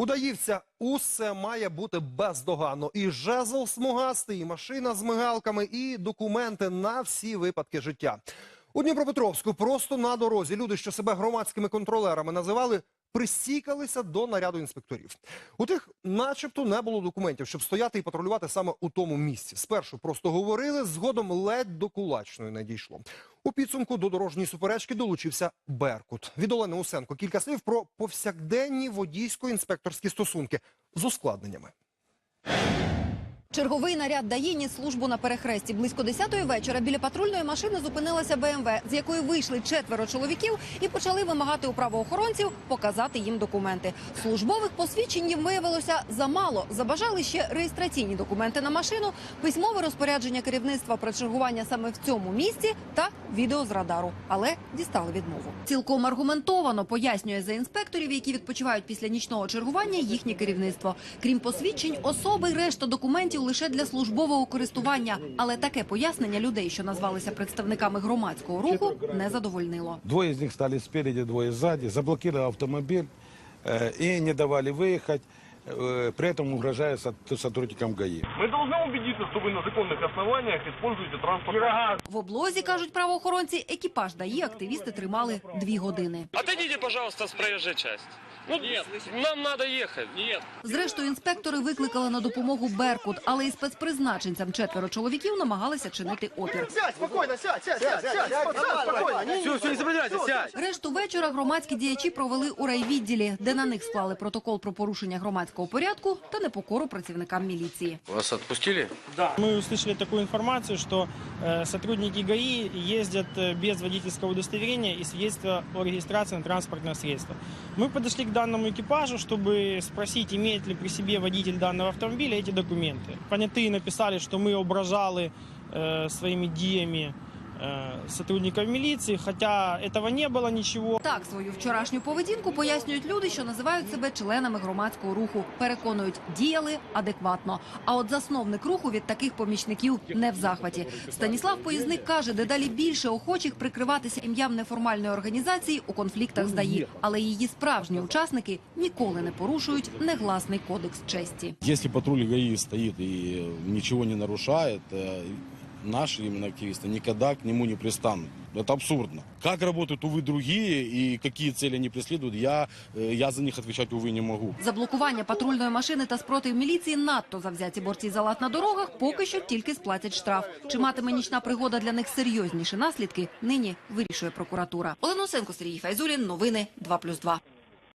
Удаївця усе має бути бездоганно. І жезл смугастий, і машина з мигалками, і документи на всі випадки життя. У Дніпропетровську просто на дорозі люди, що себе громадськими контролерами називали, присікалися до наряду інспекторів. У тих, начебто, не було документів, щоб стояти і патрулювати саме у тому місці. Спершу просто говорили, згодом ледь до кулачної не дійшло. У підсумку до дорожньої суперечки долучився Беркут. Від Олени Усенко кілька слів про повсякденні водійсько-інспекторські стосунки з ускладненнями. Черговий наряд ДАІ ніс службу на перехресті. Близько 10-ї вечора біля патрульної машини зупинилася БМВ, з якої вийшли четверо чоловіків і почали вимагати у правоохоронців показати їм документи. Службових посвідчень їм виявилося замало. Забажали ще реєстраційні документи на машину, письмове розпорядження керівництва про чергування саме в цьому місці та відео з радару. Але дістали відмову. Цілком аргументовано пояснює за інспекторів, які відпочивають після нічного чергування їхнє керівництво. Крім посвідчень, особи решта документів лише для службового користування. Але таке пояснення людей, що назвалися представниками громадського руху, не задовольнило. Двое из них стали спереди, двое сзади, заблокировали автомобиль э, и не давали выехать, э, при этом угрожая со- сотрудникам ГАИ. Мы должны убедиться, что вы на законных основаниях используете транспорт. В облозі кажуть правоохоронці, екіпаж ДАІ активісти тримали дві години. Отойдите, пожалуйста, с проезжей части. Ну, нам надо ехать. Нет. Зрештою, інспектори викликали на допомогу Беркут, але і спецпризначенцям четверо чоловіків намагалися чинити опір. Сядь, спокойно, сядь, сядь, сядь, сядь, сядь, спокойно. Не- Все, все, не сопротивляйся, сядь. Решту вечора громадські діячі провели у райвідділі, де на них склали протокол про порушення громадського порядку та непокору працівникам міліції. Вас отпустили? Мы услышали такую информацию, что э, сотрудники ГАИ ездят э, без водительского удостоверения и свидетельства о регистрации на транспортное средство. Мы подошли к данному экипажу, чтобы спросить, имеет ли при себе водитель данного автомобиля эти документы. Понятые написали, что мы ображали э, своими диями э, сотрудников милиции, хотя этого не было ничего. Так свою вчорашню поведінку пояснюють люди, що називають себе членами громадського руху. Переконують, діяли адекватно. А от засновник руху від таких помічників не в захваті. Станіслав Поїзник каже, дедалі більше охочих прикриватися ім'ям неформальної організації у конфліктах з ДАІ. Але її справжні учасники ніколи не порушують негласний кодекс честі. Если патруль ГАИ стоит и ничего не нарушает, э, наши именно активисты никогда к нему не пристанут. Это абсурдно. Как работают, увы, другие и какие цели они преследуют, я, э, я за них отвечать, увы, не могу. За блокування патрульної машини та спротив міліції надто завзяті борці за лад на дорогах поки що тільки сплатять штраф. Чи матиме нічна пригода для них серйозніші наслідки, нині вирішує прокуратура. Олена Осенко, Сергій Файзулін, новини 2+,2.